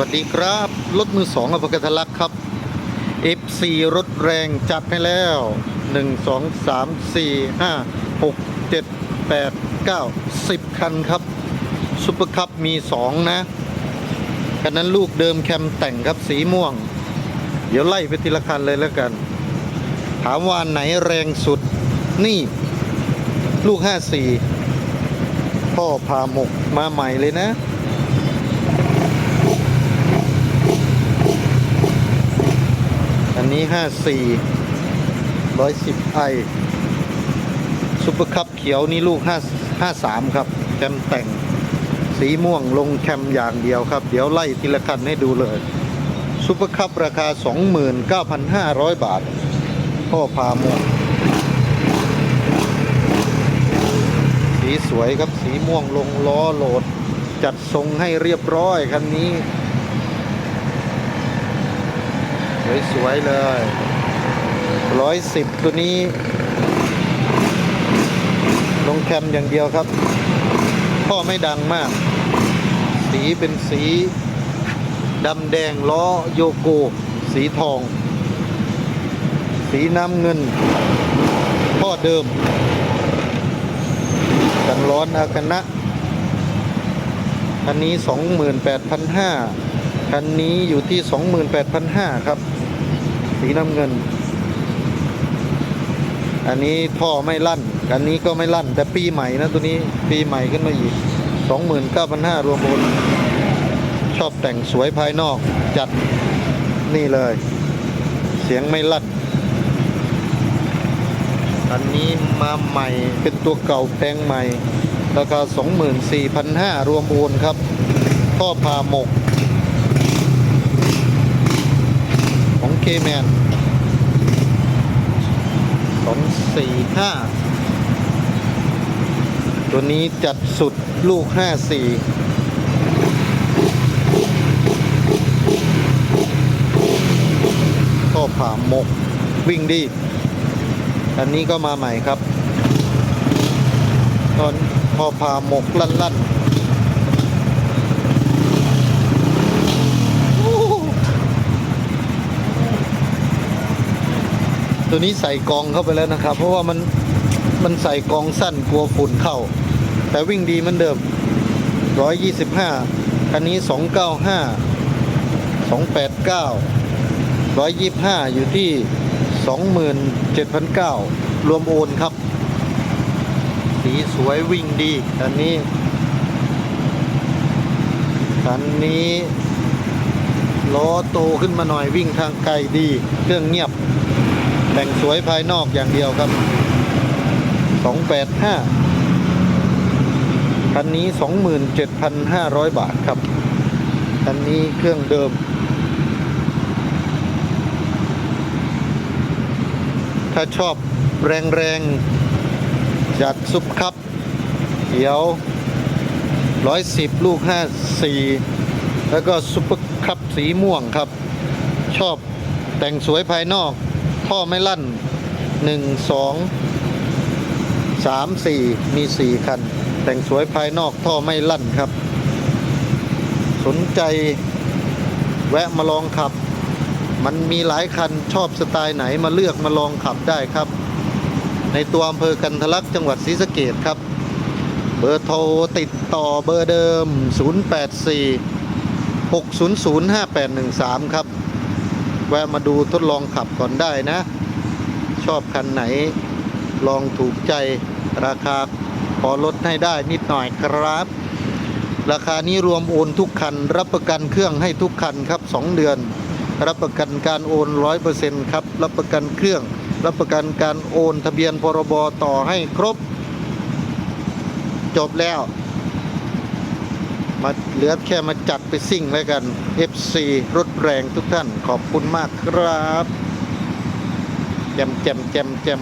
วัสดีครับ รถมือสองอภกทลักษ์ครับ F4 รถแรงจัดให้แล้ว 1 2 3 4 5 6 7 8 9 10 คันครับซุปเปอร์คัพมี 2 นะคันนั้นลูกเดิมแคมแต่งครับสีม่วง เดี๋ยวไล่ไปทีละคันเลยแล้วกัน ถามว่านไหนแรงสุด นี่ ลูก 54 พ่อพาหมกมาใหม่เลยนะ นี้ 54 110ไอซุปเปอร์คัพเขียวนี่ลูก 5 53 ครับแคมแต่งสีม่วงลงแคมอย่างเดียวครับ เดี๋ยวไล่ทีละคันให้ดูเลยซุปเปอร์คัพราคา 29,500 บาท พ่อพาหมกสีสวยครับสีม่วงลงล้อโหลด จัดทรงให้เรียบร้อยคันนี้ สวย ๆ เลยร้อยสิบตัวนี้ ลงแคมอย่างเดียวครับ พ่อไม่ดังมาก สีเป็นสีดำแดงล้อโยโก สีทอง สีน้ำเงิน พ่อเดิม กันร้อนอากันนะคันนี้ 28,500คันนี้อยู่ที่ 28,500 ครับ สีน้ำเงิน อันนี้ท่อไม่ลั่น อันนี้ก็ไม่ลั่น แต่ปีใหม่นะตัวนี้ปีใหม่ขึ้นมาอีก29,500รวมบน ชอบแต่งสวยภายนอกจัดนี่เลย เสียงไม่ลั่นอันนี้มาใหม่เป็นตัวเก่าแปลงใหม่ ราคา 24,500 รวมโอนครับท่อพาหมก ของ เคแมนสองสี่ห้าตัวนี้จัดสุดลูกห้าสี่ก็ผ่าหมกวิ่งดี อันนี้ก็มาใหม่ครับตอนพอผ่าหมกลั่นลั่นโอ้ ตัวนี้ใส่กองเข้าไปแล้วนะครับ เพราะว่ามันมันใส่กองสั้นกลัวฝุ่นเข้า แต่วิ่งดีเหมือนเดิม 125 คันนี้ 295 289 125 อยู่ที่ 27,900 รวมโอนครับ สีสวยวิ่งดีคันนี้ คันนี้ล้อโตขึ้นมาหน่อยวิ่งทางไกลดี เครื่องเงียบ แต่งสวยภายนอกอย่างเดียวครับ 285 คันนี้ 27,500 บาทครับ คันนี้เครื่องเดิม ถ้าชอบแรงๆ จัดซุปครับเขียว 110 ลูก 54 แล้วก็ซุปเปอร์คัพสีม่วงครับ ชอบแต่งสวยภายนอก ท่อไม่ลั่น1 2 3 4มี4คัน แต่งสวยภายนอกท่อไม่ลั่นครับ สนใจแวะมาลองขับ มันมีหลายคันชอบสไตล์ไหนมาเลือกมาลองขับได้ครับ ในตัวอำเภอกันทะลักจังหวัดศรีสะเกดครับ เบอร์โทรติดต่อเบอร์เดิม 084 600 5813 ครับ แวะมาดูทดลองขับก่อนได้นะ ชอบคันไหน ลองถูกใจราคาพอลดให้ได้นิดหน่อยครับ ราคานี้รวมโอนทุกคัน รับประกันเครื่องให้ทุกคันครับ 2 เดือน รับประกันการโอนร้อยเปอร์เซ็นต์ครับ รับประกันเครื่อง รับประกันการโอนทะเบียนพรบต่อให้ครบ จบแล้ว มาเหลือแค่มาจัดไปซิ่งแล้วกัน FC รถแรงทุกท่านขอบคุณมากครับ แจมแจมแจมแจม